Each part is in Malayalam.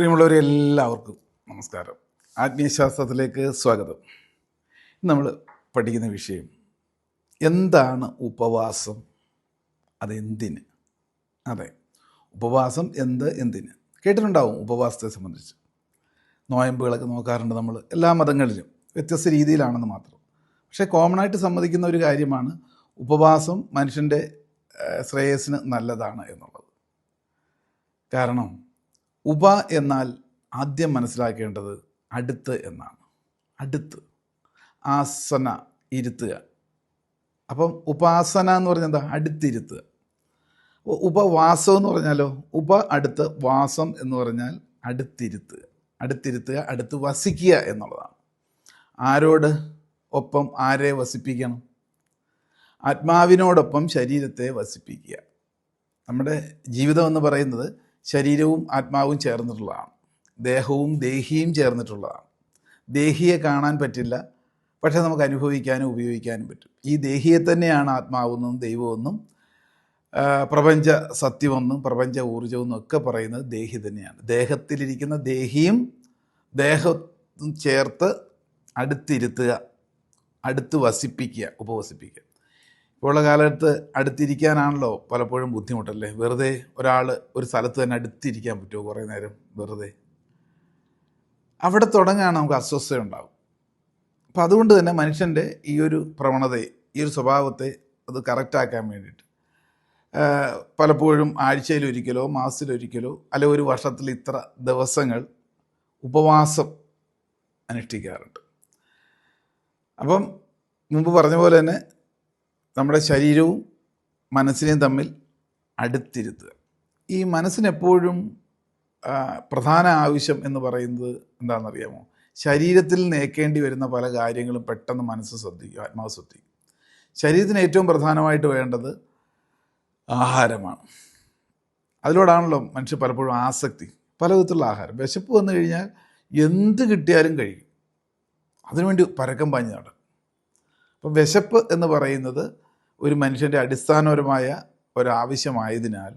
പ്രിയമുള്ളവരെ എല്ലാവർക്കും നമസ്കാരം. ആത്മീയശാസ്ത്രത്തിലേക്ക് സ്വാഗതം. നമ്മൾ പഠിക്കുന്ന വിഷയം എന്താണ് ഉപവാസം? അതെന്തിന്? അതെ ഉപവാസം എന്ത് എന്തിന്? കേട്ടിട്ടുണ്ടാവും ഉപവാസത്തെ സംബന്ധിച്ച്. നോയമ്പുകളൊക്കെ നോക്കാറുണ്ട് നമ്മൾ എല്ലാ മതങ്ങളിലും വ്യത്യസ്ത രീതിയിലാണെന്ന് മാത്രം. പക്ഷേ കോമൺ ആയിട്ട് സമ്മതിക്കുന്ന ഒരു കാര്യമാണ് ഉപവാസം മനുഷ്യന്റെ ശ്രേയസ്സിന് നല്ലതാണ് എന്നുള്ളത്. കാരണം ഉപ എന്നാൽ ആദ്യം മനസ്സിലാക്കേണ്ടത് അടുത്ത് എന്നാണ്. അടുത്ത്. ആസന ഇരുത്തുക. അപ്പം ഉപാസന എന്ന് പറഞ്ഞാൽ എന്താ? അടുത്തിരുത്തുക. ഉപവാസം എന്ന് പറഞ്ഞാലോ? ഉപ അടുത്ത് വാസം എന്ന് പറഞ്ഞാൽ അടുത്തിരുത്തുക. അടുത്തിരുത്തുക അടുത്ത് വസിക്കുക എന്നുള്ളതാണ്. ആരോട് ഒപ്പം ആരെ വസിപ്പിക്കണം? ആത്മാവിനോടൊപ്പം ശരീരത്തെ വസിപ്പിക്കുക. നമ്മുടെ ജീവിതം എന്ന് പറയുന്നത് ശരീരവും ആത്മാവും ചേർന്നിട്ടുള്ളതാണ്. ദേഹവും ദേഹിയും ചേർന്നിട്ടുള്ളതാണ്. ദേഹിയെ കാണാൻ പറ്റില്ല പക്ഷേ നമുക്ക് അനുഭവിക്കാനും ഉപയോഗിക്കാനും പറ്റും. ഈ ദേഹിയെ തന്നെയാണ് ആത്മാവെന്നും ദൈവമെന്നും പ്രപഞ്ച സത്യമെന്നും പ്രപഞ്ച ഊർജമെന്നും ഒക്കെ പറയുന്നത് ദേഹി തന്നെയാണ്. ദേഹത്തിലിരിക്കുന്ന ദേഹിയും ദേഹം ചേർത്ത് അടുത്തിരുത്തുക അടുത്ത് വസിപ്പിക്കുക ഉപവസിപ്പിക്കുക. ഇപ്പോൾ ഉള്ള കാലത്ത് അടുത്തിരിക്കാനാണല്ലോ പലപ്പോഴും ബുദ്ധിമുട്ടല്ലേ? വെറുതെ ഒരാൾ ഒരു സ്ഥലത്ത് തന്നെ അടുത്തിരിക്കാൻ പറ്റുമോ കുറേ നേരം? വെറുതെ. അവിടെ തുടങ്ങാൻ നമുക്ക് അസ്വസ്ഥത ഉണ്ടാകും അപ്പം അതുകൊണ്ട് തന്നെ മനുഷ്യന്റെ ഈ ഒരു പ്രവണതയെ ഈ ഒരു സ്വഭാവത്തെ അത് കറക്റ്റാക്കാൻ വേണ്ടിയിട്ട് പലപ്പോഴും ആഴ്ചയിലൊരിക്കലോ മാസത്തിലൊരിക്കലോ അല്ലെ ഒരു വർഷത്തിൽ ഇത്ര ദിവസങ്ങൾ ഉപവാസം അനുഷ്ഠിക്കാറുണ്ട്. അപ്പം മുമ്പ് പറഞ്ഞ പോലെ തന്നെ നമ്മുടെ ശരീരവും മനസ്സിനെയും തമ്മിൽ അടുത്തിരുത്തുക. ഈ മനസ്സിനെപ്പോഴും പ്രധാന ആവശ്യം എന്ന് പറയുന്നത് എന്താണെന്നറിയാമോ? ശരീരത്തിൽ നേക്കേണ്ടി വരുന്ന പല കാര്യങ്ങളും പെട്ടെന്ന് മനസ്സ് ശ്രദ്ധിക്കും ആത്മാവ് ശ്രദ്ധിക്കും. ശരീരത്തിന് ഏറ്റവും പ്രധാനമായിട്ട് വേണ്ടത് ആഹാരമാണ്. അതിലൂടാണല്ലോ മനുഷ്യർ പലപ്പോഴും ആസക്തി പല വിധത്തിലുള്ള ആഹാരം. വിശപ്പ് വന്നു കഴിഞ്ഞാൽ എന്ത് കിട്ടിയാലും കഴിക്കും. അതിനുവേണ്ടി പരക്കം പാഞ്ഞ് നടക്കും. അപ്പം വിശപ്പ് എന്ന് പറയുന്നത് ഒരു മനുഷ്യന്റെ അടിസ്ഥാനപരമായ ഒരാവശ്യമായതിനാൽ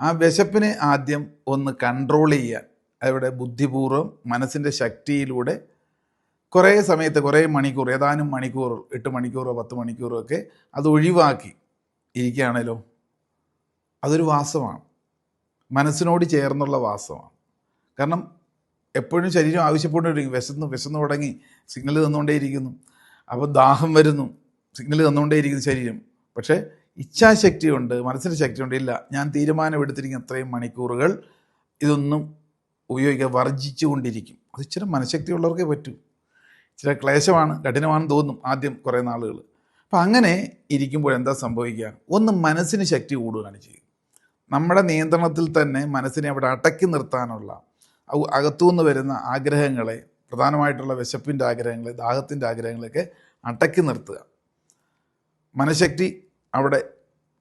ആ വിശപ്പിനെ ആദ്യം ഒന്ന് കൺട്രോൾ ചെയ്യാൻ അവിടെ ബുദ്ധിപൂർവം മനസ്സിന്റെ ശക്തിയിലൂടെ കുറേ സമയത്ത് കുറേ മണിക്കൂർ ഏതാനും മണിക്കൂർ എട്ട് മണിക്കൂറോ പത്ത് മണിക്കൂറോ ഒക്കെ അത് ഒഴിവാക്കി ഇരിക്കുകയാണല്ലോ അതൊരു വാസമാണ്. മനസ്സിനോട് ചേർന്നുള്ള വാസമാണ്. കാരണം എപ്പോഴും ശരീരം ആവശ്യപ്പെട്ടുകൊണ്ടിരിക്കും. വിശന്ന് വിശന്ന് തുടങ്ങി. സിഗ്നൽ തന്നുകൊണ്ടേയിരിക്കുന്നു. അപ്പോൾ ദാഹം വരുന്നു. സിഗ്നൽ തന്നുകൊണ്ടേയിരിക്കുന്നു ശരീരം. പക്ഷേ ഇച്ഛാശക്തിയുണ്ട് മനസ്സിന് ശക്തിയുണ്ട് ഇല്ല ഞാൻ തീരുമാനമെടുത്തിരിക്കുന്ന അത്രയും മണിക്കൂറുകൾ ഇതൊന്നും ഉപയോഗിക്കാൻ വർജിച്ചു കൊണ്ടിരിക്കും അത് ഇച്ചിരി മനഃശക്തി ഉള്ളവർക്കേ പറ്റൂ. ഇച്ചിരി ക്ലേശമാണ് കഠിനമാണെന്ന് തോന്നും ആദ്യം കുറേ നാളുകൾ. അപ്പം അങ്ങനെ ഇരിക്കുമ്പോൾ എന്താ സംഭവിക്കുക? ഒന്ന് മനസ്സിന് ശക്തി കൂടുകയാണ് ചെയ്യുക. നമ്മുടെ നിയന്ത്രണത്തിൽ തന്നെ മനസ്സിനെ അവിടെ അടക്കി നിർത്താനുള്ള അകത്തുനിന്ന് വരുന്ന ആഗ്രഹങ്ങളെ പ്രധാനമായിട്ടുള്ള വിശപ്പിന്റെ ആഗ്രഹങ്ങൾ ദാഹത്തിന്റെ ആഗ്രഹങ്ങളൊക്കെ അടക്കി നിർത്തുക. മനഃശക്തി അവിടെ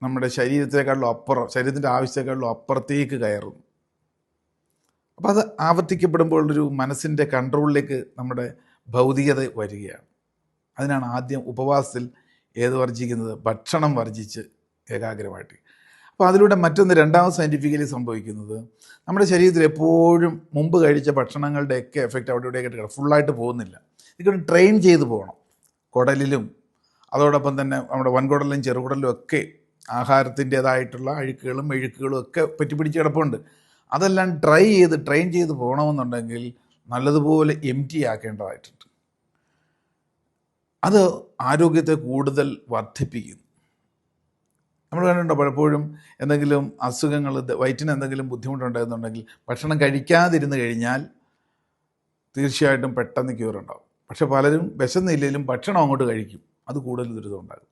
നമ്മുടെ ശരീരത്തെക്കാളും അപ്പുറം ശരീരത്തിന്റെ ആവശ്യത്തെക്കാളും അപ്പുറത്തേക്ക് കയറും. അപ്പോൾ അത് ആവർത്തിക്കപ്പെടുമ്പോൾ ഒരു മനസ്സിന്റെ കൺട്രോളിലേക്ക് നമ്മുടെ ഭൗതികത വരികയാണ്. അതിനാണ് ആദ്യം ഉപവാസത്തിൽ ഏത് വർജിക്കുന്നത് ഭക്ഷണം വർജിച്ച് ഏകാഗ്രമായിട്ട്. അപ്പോൾ അതിലൂടെ മറ്റൊന്ന് രണ്ടാമത് സയന്റിഫിക്കലി സംഭവിക്കുന്നത്. നമ്മുടെ ശരീരത്തിൽ എപ്പോഴും മുമ്പ് കഴിച്ച ഭക്ഷണങ്ങളുടെയൊക്കെ എഫക്റ്റ് അവിടെ ഇവിടെയൊക്കെ കിടക്കും ഫുള്ളായിട്ട് പോകുന്നില്ല. ഇതൊക്കെ ട്രെയിൻ ചെയ്ത് പോകണം. കുടലിലും അതോടൊപ്പം തന്നെ നമ്മുടെ വൻകുടലിലും ചെറുകുടലിലും ഒക്കെ ആഹാരത്തിന്റേതായിട്ടുള്ള അഴുക്കുകളും മെഴുക്കുകളും ഒക്കെ പറ്റിപ്പിടിച്ച് കിടപ്പുണ്ട്. അതെല്ലാം ട്രൈ ചെയ്ത് ട്രെയിൻ ചെയ്ത് പോകണമെന്നുണ്ടെങ്കിൽ നല്ലതുപോലെ എം ടി ആക്കേണ്ടതായിട്ടുണ്ട്. അത് ആരോഗ്യത്തെ കൂടുതൽ വർദ്ധിപ്പിക്കുന്നു. നമ്മൾ കണ്ടിട്ടുണ്ടോ പലപ്പോഴും എന്തെങ്കിലും അസുഖങ്ങൾ വയറ്റിന് എന്തെങ്കിലും ബുദ്ധിമുട്ടുണ്ടായിരുന്നുണ്ടെങ്കിൽ ഭക്ഷണം കഴിക്കാതിരുന്ന് കഴിഞ്ഞാൽ തീർച്ചയായിട്ടും പെട്ടെന്ന് ക്യൂർ ഉണ്ടാവും. പക്ഷെ പലരും വിശന്നില്ലെങ്കിലും ഭക്ഷണം അങ്ങോട്ട് കഴിക്കും. അത് കൂടുതൽ ദുരിതം ഉണ്ടാകും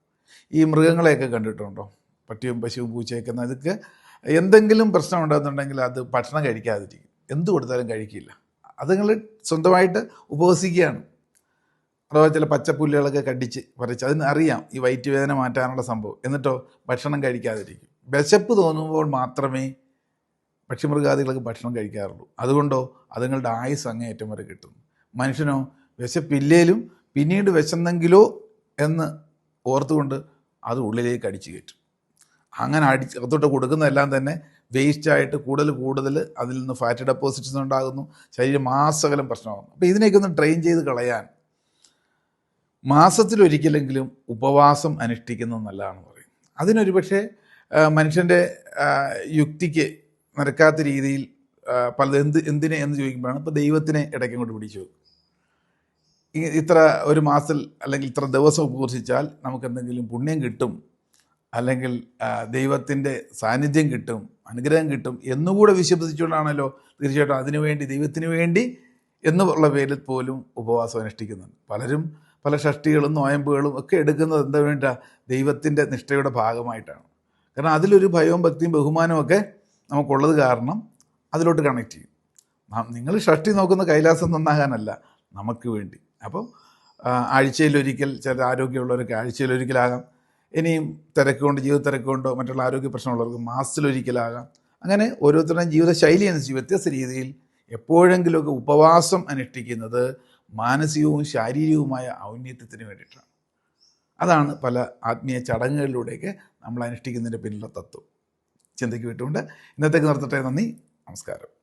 ഈ മൃഗങ്ങളെയൊക്കെ കണ്ടിട്ടുണ്ടോ? പട്ടിയും പശുവും പൂച്ചയൊക്കെ അതൊക്കെ എന്തെങ്കിലും പ്രശ്നം ഉണ്ടാകുന്നുണ്ടെങ്കിൽ അത് ഭക്ഷണം കഴിക്കാതിരിക്കും. എന്ത് കൊടുത്താലും കഴിക്കില്ല. അതുങ്ങൾ സ്വന്തമായിട്ട് ഉപവസിക്കുകയാണ്. അഥവാ ചില പച്ചപ്പുല്ലുകളൊക്കെ കടിച്ച് പറിച്ച് അതിന് അറിയാം ഈ വയറ്റ് വേദന മാറ്റാനുള്ള സംഭവം. എന്നിട്ടോ ഭക്ഷണം കഴിക്കാതിരിക്കും. വിശപ്പ് തോന്നുമ്പോൾ മാത്രമേ പക്ഷിമൃഗാദികൾക്ക് ഭക്ഷണം കഴിക്കാറുള്ളൂ. അതുകൊണ്ടോ അതുങ്ങളുടെ ആയുസ് ഏറ്റവും വരെ കിട്ടുന്നു. മനുഷ്യനോ വിശപ്പില്ലേലും പിന്നീട് വിശന്നെങ്കിലോ എന്ന് ഓർത്തുകൊണ്ട് അത് ഉള്ളിലേക്ക് അടിച്ചു കയറ്റും. അങ്ങനെ അടിച്ച് അകത്തോട്ട് കൊടുക്കുന്നതെല്ലാം തന്നെ വേസ്റ്റായിട്ട് കൂടുതൽ കൂടുതൽ അതിൽ നിന്ന് ഫാറ്റ് ഡെപ്പോസിറ്റ്സ് ഉണ്ടാകുന്നു. ശരീരം മാസകലം പ്രശ്നമാകുന്നു. അപ്പോൾ ഇതിനെയൊക്കെ ഒന്ന് ട്രെയിൻ ചെയ്ത് കളയാൻ മാസത്തിലൊരിക്കലെങ്കിലും ഉപവാസം അനുഷ്ഠിക്കുന്നത് നല്ലതാണെന്ന് പറയും അതിനൊരു പക്ഷേ മനുഷ്യന്റെ യുക്തിക്ക് നിരക്കാത്ത രീതിയിൽ പലത് എന്ത് എന്തിനെ എന്ന് ചോദിക്കുമ്പോഴാണ് ഇപ്പോൾ ദൈവത്തിനെ ഇടയ്ക്കും കൊണ്ട് പിടിച്ചു വെക്കും. ഇത്ര ഒരു മാസത്തിൽ അല്ലെങ്കിൽ ഇത്ര ദിവസം ഉപവസിച്ചാൽ നമുക്ക് എന്തെങ്കിലും പുണ്യം കിട്ടും അല്ലെങ്കിൽ ദൈവത്തിന്റെ സാന്നിധ്യം കിട്ടും അനുഗ്രഹം കിട്ടും എന്നുകൂടെ വിശ്വസിച്ചുകൊണ്ടാണല്ലോ തീർച്ചയായിട്ടും അതിനുവേണ്ടി ദൈവത്തിന് വേണ്ടി എന്നുള്ള പേരിൽ പോലും ഉപവാസം അനുഷ്ഠിക്കുന്നുണ്ട് പലരും പല ഷഷ്ടികളും നോയമ്പുകളും ഒക്കെ എടുക്കുന്നത് എന്താ വേണ്ട ദൈവത്തിന്റെ നിഷ്ഠയുടെ ഭാഗമായിട്ടാണ്. കാരണം അതിലൊരു ഭയവും ഭക്തിയും ബഹുമാനവും ഒക്കെ നമുക്കുള്ളത് കാരണം അതിലോട്ട് കണക്ട് ചെയ്യും. നിങ്ങൾ ഷഷ്ടി നോക്കുന്ന കൈലാസം നന്നാകാനല്ല നമുക്ക് വേണ്ടി. അപ്പം ആഴ്ചയിലൊരിക്കൽ ചില ആരോഗ്യമുള്ളവർക്ക് ആഴ്ചയിലൊരിക്കലാകാം. ഇനിയും തിരക്ക് കൊണ്ട് ജീവിത തിരക്ക് കൊണ്ടോ മറ്റുള്ള ആരോഗ്യ പ്രശ്നമുള്ളവർക്ക് മാസത്തിലൊരിക്കലാകാം. അങ്ങനെ ഓരോരുത്തരുടെയും ജീവിതശൈലി അനുസരിച്ച് വ്യത്യസ്ത രീതിയിൽ എപ്പോഴെങ്കിലുമൊക്കെ ഉപവാസം അനുഷ്ഠിക്കുന്നത് മാനസികവും ശാരീരികവുമായ ഔന്നത്യത്തിന് വേണ്ടിയിട്ടാണ്. അതാണ് പല ആത്മീയ ചടങ്ങുകളിലൂടെയൊക്കെ നമ്മൾ അനുഷ്ഠിക്കുന്നതിന്റെ പിന്നിലെ തത്വം. ചിന്തയ്ക്ക് വിട്ടുകൊണ്ട് ഇന്നത്തേക്ക് നിർത്തട്ടെ. നന്ദി. നമസ്കാരം.